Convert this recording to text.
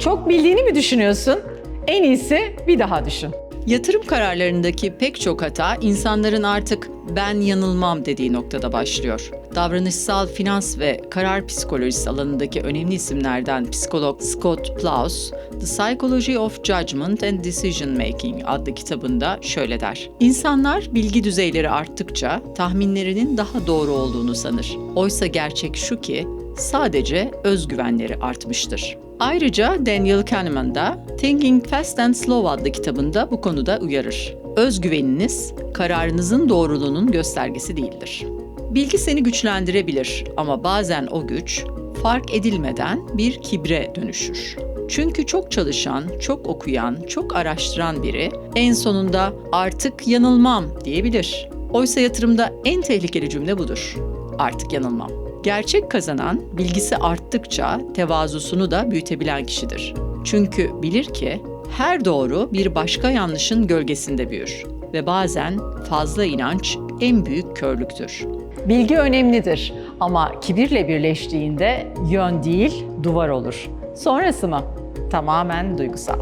Çok bildiğini mi düşünüyorsun? En iyisi bir daha düşün. Yatırım kararlarındaki pek çok hata insanların artık ben yanılmam dediği noktada başlıyor. Davranışsal finans ve karar psikolojisi alanındaki önemli isimlerden psikolog Scott Plaus, The Psychology of Judgment and Decision Making adlı kitabında şöyle der. İnsanlar bilgi düzeyleri arttıkça tahminlerinin daha doğru olduğunu sanır. Oysa gerçek şu ki sadece özgüvenleri artmıştır. Ayrıca Daniel Kahneman da Thinking Fast and Slow adlı kitabında bu konuda uyarır. Özgüveniniz kararınızın doğruluğunun göstergesi değildir. Bilgi seni güçlendirebilir ama bazen o güç fark edilmeden bir kibre dönüşür. Çünkü çok çalışan, çok okuyan, çok araştıran biri en sonunda artık yanılmam diyebilir. Oysa yatırımda en tehlikeli cümle budur. Artık yanılmam. Gerçek kazanan bilgisi arttıkça tevazusunu da büyütebilen kişidir. Çünkü bilir ki her doğru bir başka yanlışın gölgesinde büyür ve bazen fazla inanç en büyük körlüktür. Bilgi önemlidir ama kibirle birleştiğinde yön değil duvar olur. Sonrası mı? Tamamen duygusal.